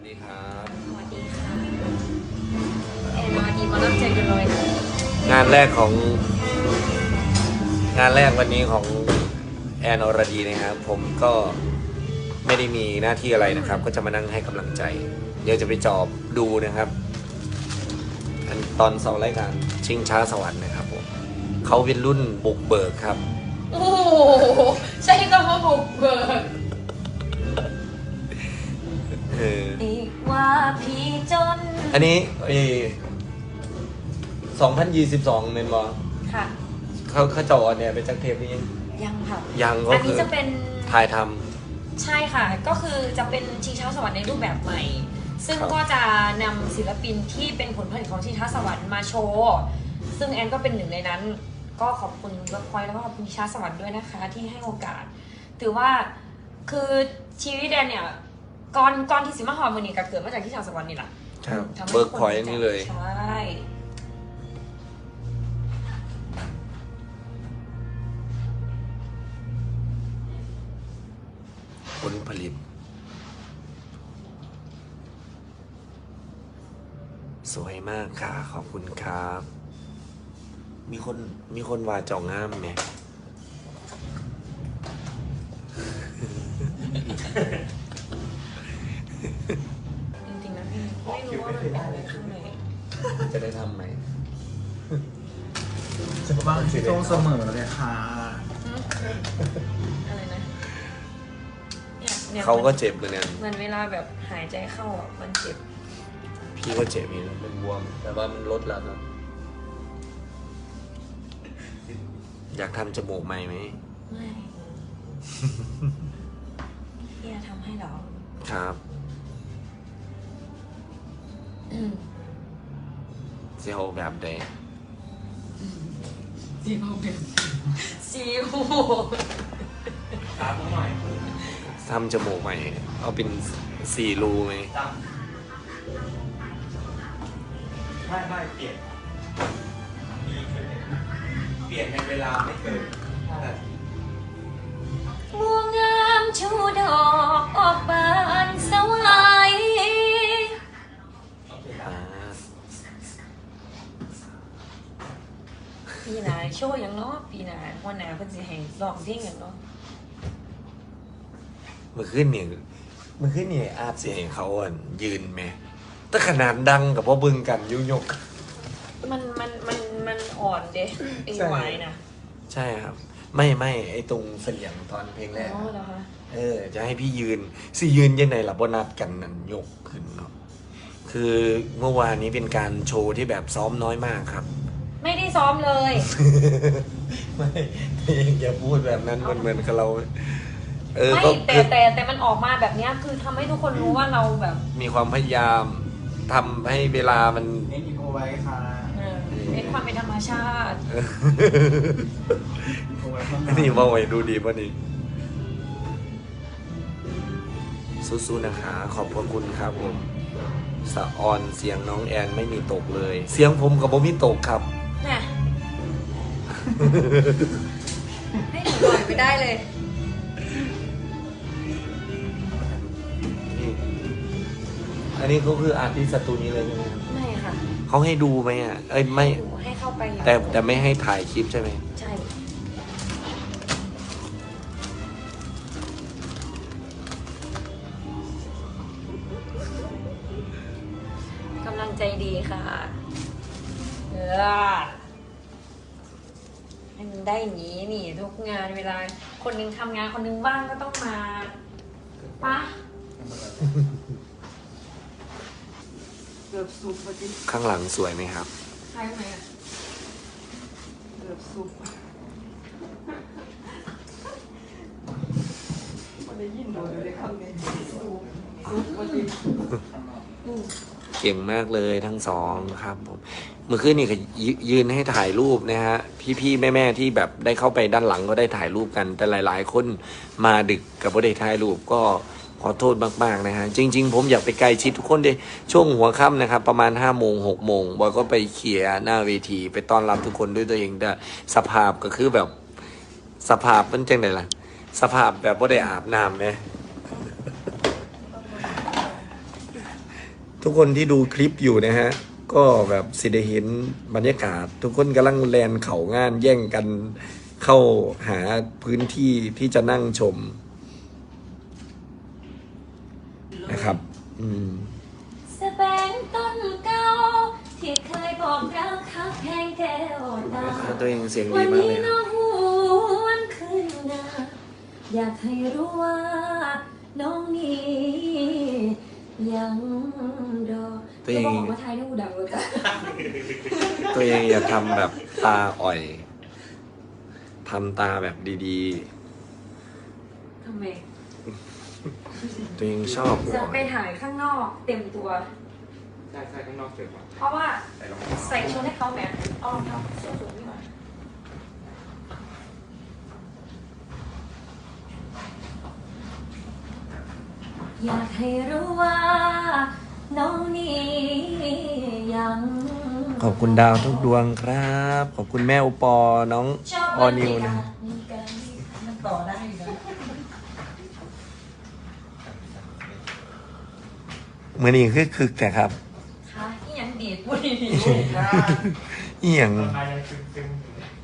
วัสดีครับสวัสดีค่ะเอ็นมาดีมารับใจกันเลยนะงานแรกของ งานแรกวันนี้ของแอนอรดีนะครับ ผมก็ไม่ได้มีหน้าที่อะไรนะครับ ก็จะมานั่งให้กำลังใจ เดี๋ยวจะไปจอบดูนะครับอันตอนสองรายการชิงช้าสวรรค์นะครับผมเขาเป็นรุ่นบุกเบิกครับ โอ้โหใช่ก็เพราะบุกเบิก อันนี้สองพันยี่สิบสองเมนบอค่ะ เขาเขาเจาะเนี่ยไปจากเทปนี้ยังยังค่ะยังก็อันคืนี้อจะเป็น ถ่ายทใช่ค่ะ ก็คือจะเป็นชิงช้าสวรรค์ในรูปแบบใหม่ ซึ่งครับ ก็จะนำศิลปินที่เป็นผลผลิตของชิงช้าสวรรค์มาโชว์ ซึ่งแอนก็เป็นหนึ่งในนั้น ก็ขอบคุณเวิร์กพอยต์แล้วก็ขอบคุณชิงช้าสวรรค์ด้วยนะคะ ที่ให้โอกาส ถือว่าคือชีวิตแอนเนี่ย ก่อนก่อนที่สิมาฮอร์โมนีก็เกิดมาจากที่ชาวสวรรค์นี่แหละำครับทำให้เบิร์กคนพอยต์นี่เลย ใช่ผลผลิต สวยมากค่ะ ขอบคุณครับ มีคนมีคนว่าเจองงามไหม จะบ้างที่โตเสมอเลยค่ะอะไรนะเนี่ยเนี่ยเขาก็เจ็บเหมือนกันเหมันเวลาแบบหายใจเข้าอะมันเจ็บ พี่ก็เจ็บนี่เป็นบวม แต่ว่ามันลดแล้วครับอยากทำจมูกใหม่ไหมไม่พี่จะทำให้เหรอครับอืมเซลแบบใด ซีโอเป็นซีโอทำจมูกใหม่ เอาเป็นสี่รูไหมไม่ไม่เปลี่ยนเปลี่ยนในเวลาไม่เกิน5นาที ชว์อย่างเนาะปีหนาวันหนาเพิ่นสิให้ร้องเพลงอย่างเนาะเมื่อคืนนี่เมื่อคืนนี่อาบเสียงเขาอะยืนไหมแต่ขนาดดังกับพ่อบึงกันยุยก มันมันมันมันอ่อนเด้ไอ้ใช่หวายนะใช่ครับ ไม่ไม่ไอตรงเสียงตอนเพลงแรกอ๋อเหรอคะเออ จะให้พี่ยืนสิยืนยังไงล่ะบนัดกันนั่นยกขึ้นเนาะคือเมื่อวานนี้เป็นการโชว์ที่แบบซ้อมน้อยมากครับ ไม่ได้ซ้อมเลย ไม่อย่าพูดแบบนั้นมันเหมือนกับเรา เออไม่ก็แต่คือแต่แต่มันออกมาแบบเนี้ยคือทำให้ทุกคนรู้ว่าเราแบบมีความพยายามทำให้เวลามัน เน้นอินโฟไว้ค่ะเออเป็นความเป็นธรรมชาติอินโฟไว้ข้างหอันนี้ว่าไว้ดูดีป่ะนี่สู้ๆนะคะ ขอบพระคุณครับผม สะออนเสียงน้องแอนไม่มีตกเลย เสียงผมกับผมมีตกครับน่ะ ให้หนูหน่อยไม่ได้เลยนี่อันนี้ก็คืออาร์ติสตูนี้เลยใช่ไหมครับไม่ค่ะเขาให้ดูไหมอะ เอ้ยไม่ หนูให้เข้าไปแต่แต่ไม่ให้ถ่ายคลิปใช่ไหม ใช่ กำลังใจดีค่ะ เออ ให้มันได้อย่างนี้นี่ทุกงานเวลา คนหนึงทำงานคนหนึงว่างก็ต้องมาปะเกือบสุกพอดีข้างหลังสวยไหมครับ ใช่ไหมอะเกือบสุกมันได้ยินโดนเลยคำนี้สุกสุกพอดี เก่งมากเลยทั้งสองครับผมเมื่อคืนนี่ก็ยยืนให้ถ่ายรูปนะฮะพี่ๆแม่ๆที่แบบได้เข้าไปด้านหลังก็ได้ถ่ายรูปกัน แต่หลายๆ คนมาดึกกับบ่ได้ถ่ายรูปก็ขอโทษมากๆนะฮะจริง ๆ ผมอยากไปไกลชิดทุกคนเลยช่วงหัวค่ำนะครับประมาณ5้าโมงหกโมงบอยก็ไปเคลียหน้าเวที ไปต้อนรับทุกคนด้วยตัวเองแต่สภาพก็คือแบบสภาพมันจังไดล่ะ สภาพแบบบ่ได้อาบน้ำไหม ทุกคนที่ดูคลิปอยู่นะฮะ ก็แบบสิได้เห็นบรรยากาศ ทุกคนกำลังแลนเขางานแย่งกันเข้าหาพื้นที่ที่จะนั่งชมนะครับ อืมสแบงต้นเก่าที่เคยบอกรักคักแพงแก้วตาตัวเองเสียงดีวันมากนี้เลยน้องหวนขึ้นนาอยากให้รู้ว่าน้องนี้ ยังรอตัวเองจะบอกว่าไทยนี่กูดังเลยจ้ะตัวเองอย่าทำแบบตาอ่อยทำตาแบบดีทำไมๆ ตัวเองชอบจะไปถ่ายข้างนอกเต็มตัว ใช่ใช่ข้างนอกเสร็จแล้วเพราะว่าใส่รองเท้าใส่ชุดให้เขาแหมเอารองเท้าส้นสูงนี่หน่ อยอยากให้รู้ว่า น้องนี้ยังขอบคุณดาวทุกดวงครับ ขอบคุณแม่อุปอน้องชอบออนิวนะมันต่อได้อยู่นะเมื่อนี้คือคึกแต่ครับ ค่ะที่ยังดีดพูดดีอีหยังใช่ซึมซึมใช่เขียวดีใช่เขียวดีๆป้าอย